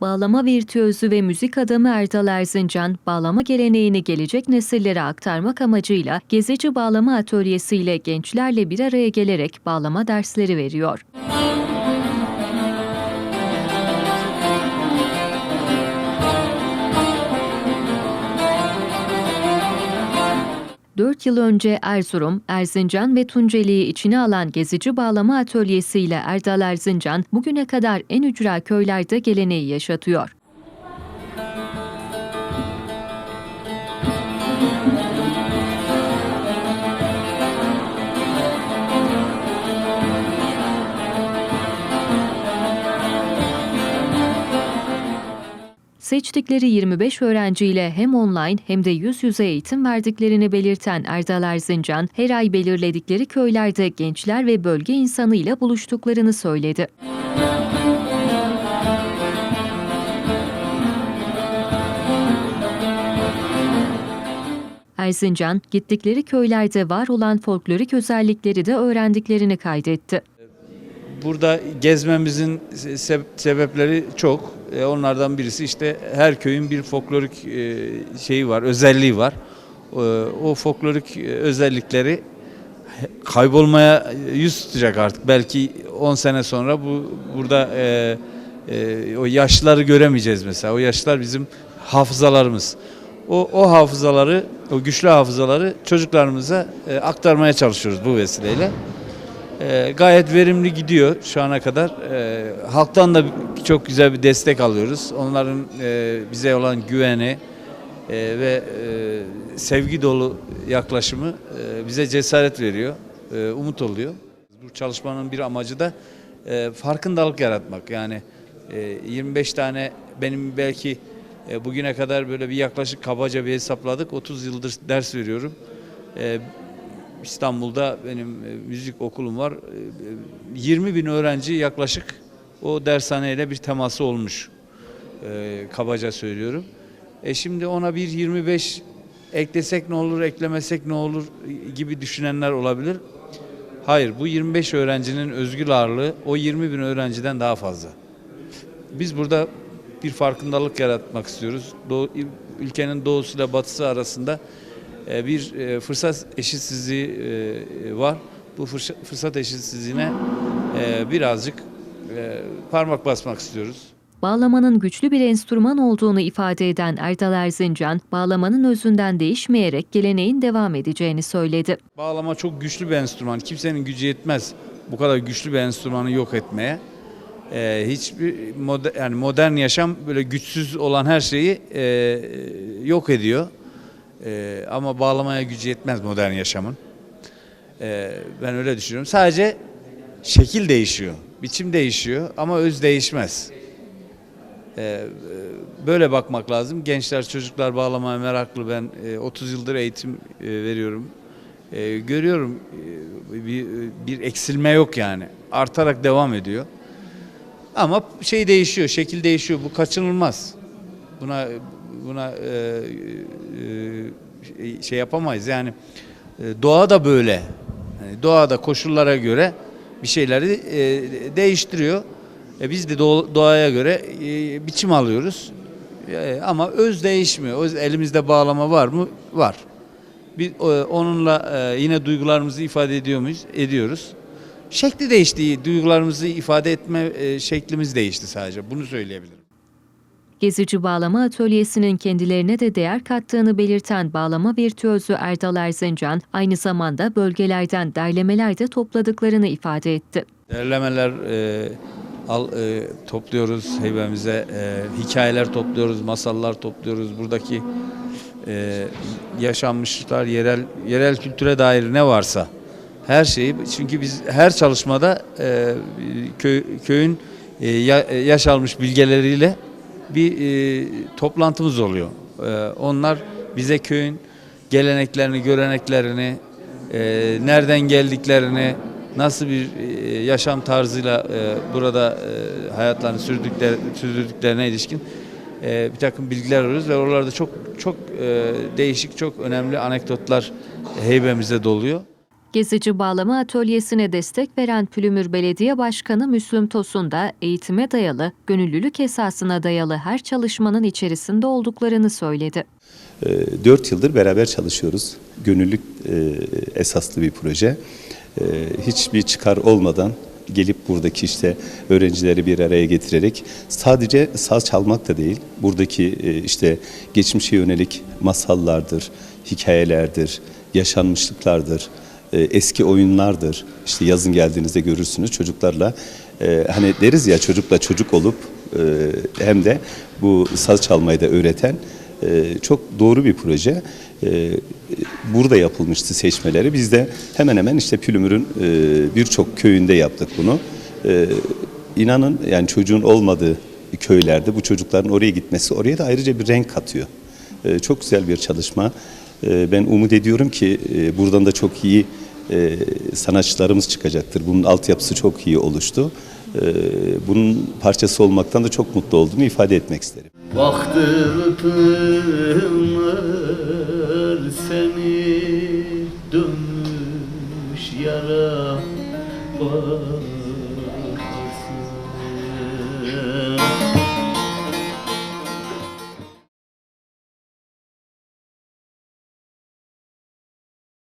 Bağlama virtüözü ve müzik adamı Erdal Erzincan, bağlama geleneğini gelecek nesillere aktarmak amacıyla Gezici Bağlama Atölyesi ile gençlerle bir araya gelerek bağlama dersleri veriyor. Dört yıl önce Erzurum, Erzincan ve Tunceli'yi içine alan Gezici Bağlama Atölyesi ile Erdal Erzincan bugüne kadar en ücra köylerde geleneği yaşatıyor. Seçtikleri 25 öğrenciyle hem online hem de yüz yüze eğitim verdiklerini belirten Erdal Erzincan, her ay belirledikleri köylerde gençler ve bölge insanıyla buluştuklarını söyledi. Erzincan, gittikleri köylerde var olan folklorik özellikleri de öğrendiklerini kaydetti. Burada gezmemizin se- sebepleri çok. E, Onlardan birisi işte her köyün bir folklorik e, şeyi var, özelliği var. E, O folklorik özellikleri kaybolmaya yüz tutacak artık. Belki 10 sene sonra bu burada o yaşlıları göremeyeceğiz mesela. O yaşlılar bizim hafızalarımız. O, o hafızaları, o güçlü hafızaları çocuklarımıza e, aktarmaya çalışıyoruz bu vesileyle. E, gayet verimli gidiyor şu ana kadar. E, halktan da çok güzel bir destek alıyoruz. Onların e, bize olan güveni e, ve e, sevgi dolu yaklaşımı bize cesaret veriyor, umut oluyor. Bu çalışmanın bir amacı da farkındalık yaratmak. Yani e, 25 tane benim belki bugüne kadar böyle bir yaklaşık kabaca bir hesapladık. 30 yıldır ders veriyorum. İstanbul'da benim e, müzik okulum var. E, e, 20 bin öğrenci yaklaşık o dershaneyle bir teması olmuş. E, kabaca söylüyorum. E şimdi ona bir 25 eklesek ne olur, eklemesek ne olur gibi düşünenler olabilir. Hayır, bu 25 öğrencinin özgür ağırlığı o 20 bin öğrenciden daha fazla. Biz burada bir farkındalık yaratmak istiyoruz. Doğu, ülkenin doğusuyla batısı arasında e, bir e, fırsat eşitsizliği e, var. Bu fırsa- fırsat eşitsizliğine e, birazcık e, parmak basmak istiyoruz. Bağlamanın güçlü bir enstrüman olduğunu ifade eden Erdal Erzincan, bağlamanın özünden değişmeyerek geleneğin devam edeceğini söyledi. Bağlama çok güçlü bir enstrüman. Kimsenin gücü yetmez bu kadar güçlü bir enstrümanı yok etmeye. Ee, hiçbir moder, yani modern yaşam böyle güçsüz olan her şeyi e, yok ediyor. E, ama bağlamaya gücü yetmez modern yaşamın. E, ben öyle düşünüyorum. Sadece şekil değişiyor, biçim değişiyor ama öz değişmez. E, e, böyle bakmak lazım. Gençler, çocuklar bağlamaya meraklı. Ben e, 30 yıldır eğitim e, veriyorum. E, görüyorum e, bir, bir eksilme yok yani. Artarak devam ediyor. Ama şey değişiyor, şekil değişiyor. Bu kaçınılmaz. Buna buna e, şey yapamayız. Yani e, doğa da böyle. Yani doğada koşullara göre bir şeyleri e, değiştiriyor. E, biz de doğa- doğaya göre e, biçim alıyoruz. Ama öz değişmiyor. Öz elimizde bağlama var mı? Var. Biz onunla yine duygularımızı ifade ediyor muyuz? Ediyoruz. Şekli değişti, duygularımızı ifade etme şeklimiz değişti sadece. Bunu söyleyebilirim. Gezici Bağlama Atölyesi'nin kendilerine de değer kattığını belirten bağlama virtüözü Erdal Erzincan, aynı zamanda bölgelerden derlemeler de topladıklarını ifade etti. Derlemeler e, al, e, topluyoruz heybemize, e, hikayeler topluyoruz, masallar topluyoruz. Buradaki e, yaşanmışlıklar, yerel yerel kültüre dair ne varsa her şeyi. Çünkü biz her çalışmada e, köy, köyün e, e, yaş almış bilgeleriyle bir e, toplantımız oluyor. E, onlar bize köyün geleneklerini, göreneklerini, e, nereden geldiklerini, nasıl bir e, yaşam tarzıyla e, burada e, hayatlarını sürdükler, sürdürdüklerine ilişkin e, bir takım bilgiler alıyoruz ve oralarda çok çok e, değişik, çok önemli anekdotlar heybemize doluyor. Gezici Bağlama Atölyesi'ne destek veren Pülümür Belediye Başkanı Müslüm Tosun da eğitime dayalı, gönüllülük esasına dayalı her çalışmanın içerisinde olduklarını söyledi. 4 yıldır beraber çalışıyoruz. Gönüllülük e, esaslı bir proje. E, Hiçbir çıkar olmadan gelip buradaki işte öğrencileri bir araya getirerek sadece saz çalmak da değil, buradaki e, işte geçmişe yönelik masallardır, hikayelerdir, yaşanmışlıklardır, e, eski oyunlardır. İşte yazın geldiğinizde görürsünüz çocuklarla e, hani deriz ya çocukla çocuk olup e, hem de bu saz çalmayı da öğreten çok doğru bir proje. Burada yapılmıştı seçmeleri. Biz de hemen hemen işte Pülümür'ün e, birçok köyünde yaptık bunu. Ee, İnanın yani çocuğun olmadığı köylerde bu çocukların oraya gitmesi oraya da ayrıca bir renk katıyor. Çok güzel bir çalışma. Ee, Ben umut ediyorum ki e, buradan da çok iyi e, sanatçılarımız çıkacaktır. Bunun altyapısı çok iyi oluştu. Ee, Bunun parçası olmaktan da çok mutlu olduğumu ifade etmek isterim. Baktırtınır seni dönmüş yara bak